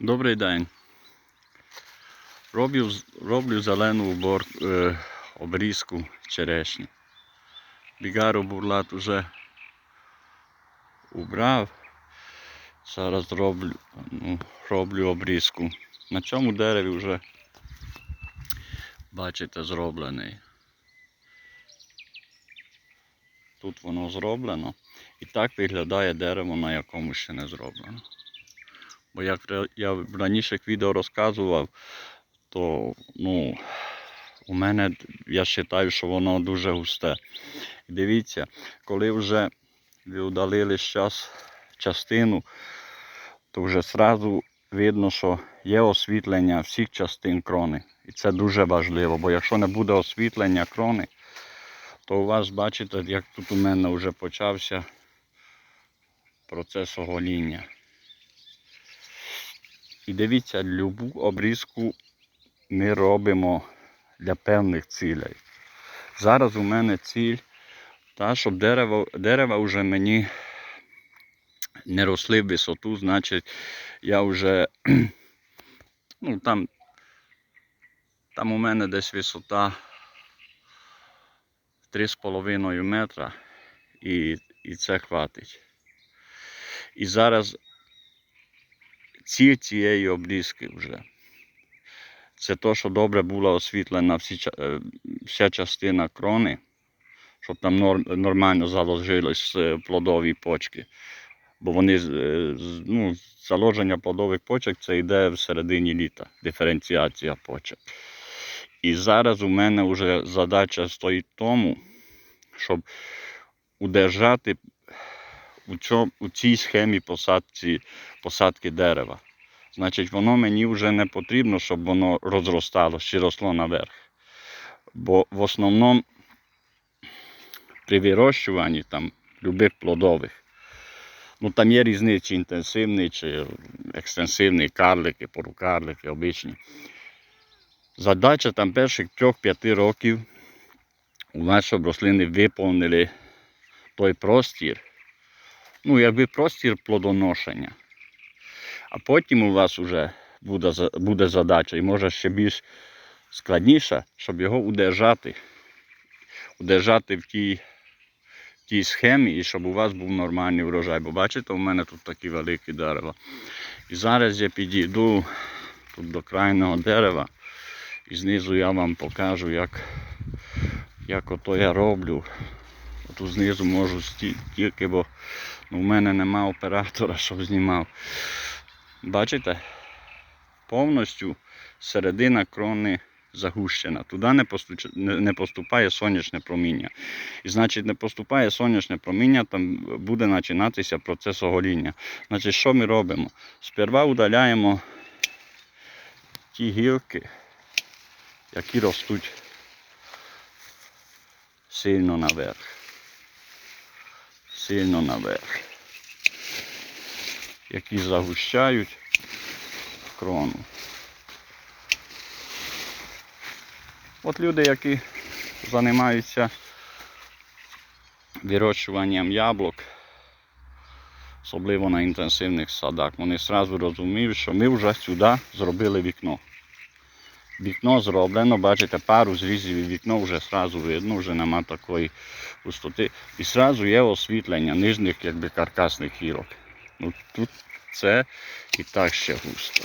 Добрий день. Роблю, роблю зелену убор, е, обрізку черешні. Бігару бурлат уже убрав. Зараз роблю, ну, роблю обрізку. На цьому дереві вже, бачите, зроблений. Тут воно зроблено. І так виглядає дерево, на якому ще не зроблено. Бо як я в раніших відео розказував, то ну, у мене я вважаю, що воно дуже густе. Дивіться, коли вже ви удалили щас частину, то вже одразу видно, що є освітлення всіх частин крони. І це дуже важливо, бо якщо не буде освітлення крони, то у вас бачите, як тут у мене вже почався процес огоління. І дивіться, любу обрізку ми робимо для певних цілей. Зараз у мене ціль та, щоб дерево, дерева вже мені не росли в висоту, значить я вже ну, там, там у мене десь висота 3,5 метра і, і це хватить. І зараз ціль цієї обрізки вже. Це то, що добре була освітлена всі, е, вся частина крони, щоб там нормально заложились е, плодові почки. Бо вони е, ну, заложення плодових почок це йде в середині літа, диференціація почок. І зараз у мене вже задача стоїть в тому, щоб удержати у, цьому, у цій схемі посадці, посадки дерева. Значить, воно мені вже не потрібно, щоб воно розростало чи росло наверх. Бо в основному при вирощуванні там любих плодових, ну там є різниці інтенсивний чи екстенсивний, карлики, порукарлики, обичні. Задача там перших 3-5 років у нас, щоб рослини виповнили той простір, ну, якби простір плодоношення. А потім у вас вже буде, буде задача, і може ще більш складніша, щоб його удержати. Удержати в тій, тій схемі і щоб у вас був нормальний врожай. Бо бачите, у мене тут такі великі дерева. І зараз я підійду тут до крайнього дерева і знизу я вам покажу, як, як ото я роблю. Тут знизу можу сті- тільки, бо в мене нема оператора, щоб знімав. Бачите? Повністю середина крони загущена. Туди не поступає сонячне проміння. І значить, не поступає сонячне проміння, там буде починатися процес огоління. Значить, що ми робимо? Сперва удаляємо ті гілки, які ростуть сильно наверх. Сильно наверх. Які загущають крону. От люди, які займаються вирощуванням яблук, особливо на інтенсивних садах, вони одразу розуміють, що ми вже сюди зробили вікно. Вікно зроблено, бачите, пару зрізів і вікно вже одразу видно, вже нема такої пустоти. І одразу є освітлення нижніх якби, каркасних гілок. Ну, тут це і так ще густо.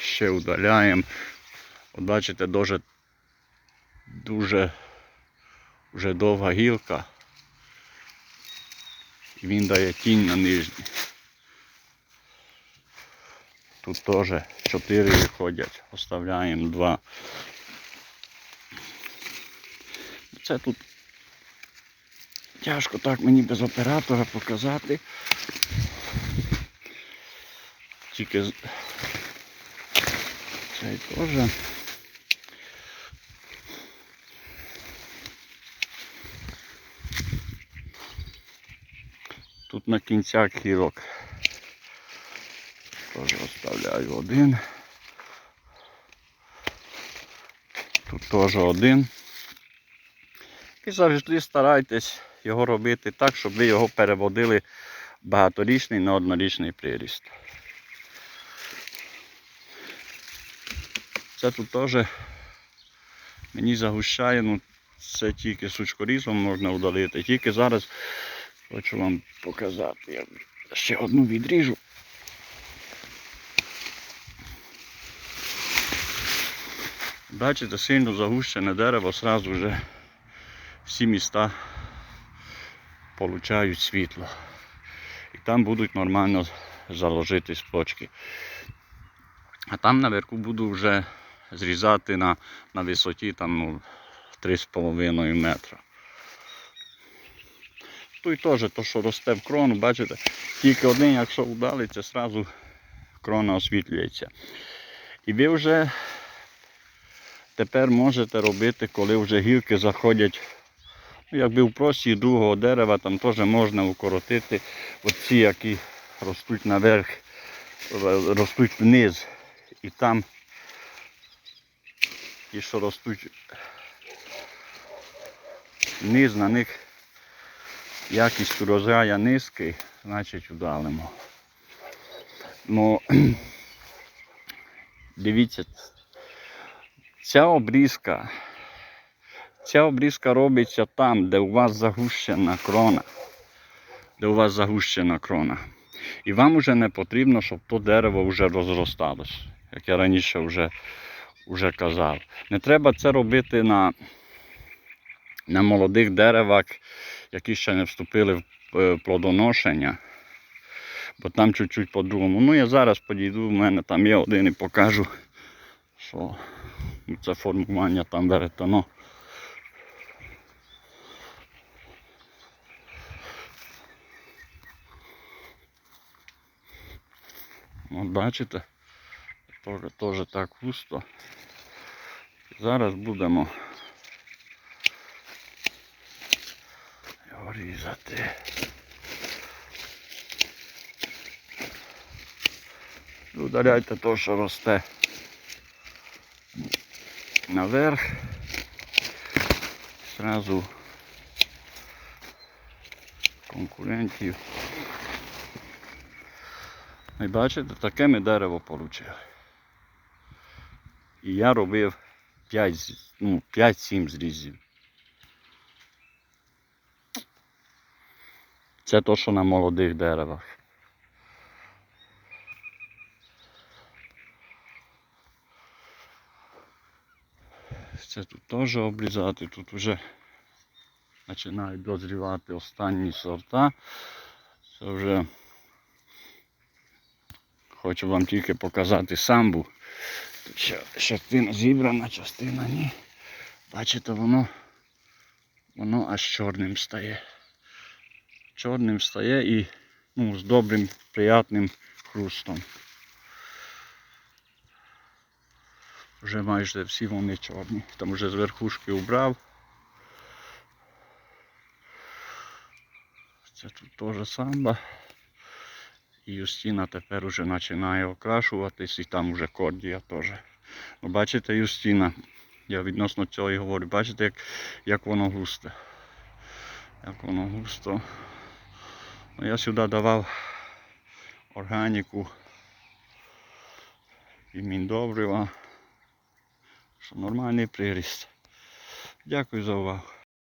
Ще удаляємо. От бачите, дуже, дуже вже довга гілка. І він дає тінь на нижній. Тут теж чотири виходять. Оставляємо два. Це тут тяжко так мені без оператора показати. Тільки цей теж. Тут на кінцях гілок теж оставляю один. Тут теж один. І завжди старайтесь його робити так, щоб ви його переводили багаторічний на однорічний приріст. Це тут теж мені загущає, ну це тільки сучкорізом можна удалити. Тільки зараз хочу вам показати. Я ще одну відріжу. Бачите, сильно загущене дерево, сразу вже всі міста получають світло. І там будуть нормально заложитись почки. А там наверху буду вже зрізати на, на висоті там, ну, 3,5 метра. Тут теж то, що росте в крону, бачите, тільки один, якщо вдалиться, зразу крона освітлюється. І ви вже тепер можете робити, коли вже гілки заходять. Якби в прості другого дерева, там теж можна укоротити оці, які ростуть наверх, ростуть вниз. І там ті, що ростуть вниз, на них якість урожая низький, значить удалимо. Ну, дивіться, ця обрізка, ця обрізка робиться там, де у вас загущена крона. Де у вас загущена крона. І вам вже не потрібно, щоб то дерево вже розросталось, як я раніше вже, вже казав. Не треба це робити на, на молодих деревах, які ще не вступили в е, плодоношення. Бо там чуть-чуть по-другому. Ну я зараз підійду, в мене там є один і покажу, що це формування там веретено. От бачите, теж, так густо. Зараз будемо його різати. Удаляйте те, що росте наверх. Зразу конкурентів. І бачите, таке ми дерево отримали. І я робив 5, з- ну, 5-7 зрізів. Це то, що на молодих деревах. Це тут теж обрізати, тут вже починають дозрівати останні сорта. Це вже хочу вам тільки показати самбу. Тут ще частина зібрана, частина ні. Бачите, воно, воно аж чорним стає. Чорним стає і ну, з добрим, приятним хрустом. Вже майже всі вони чорні. Там вже з верхушки убрав. Це тут теж самба. І Юстина тепер вже починає окрашуватись і там вже кордія теж. Ну, бачите, Юстина, я відносно цього і говорю, бачите, як, як воно густе. Як воно густо. Ну, я сюди давав органіку і міндобрива. Що нормальний приріст. Дякую за увагу.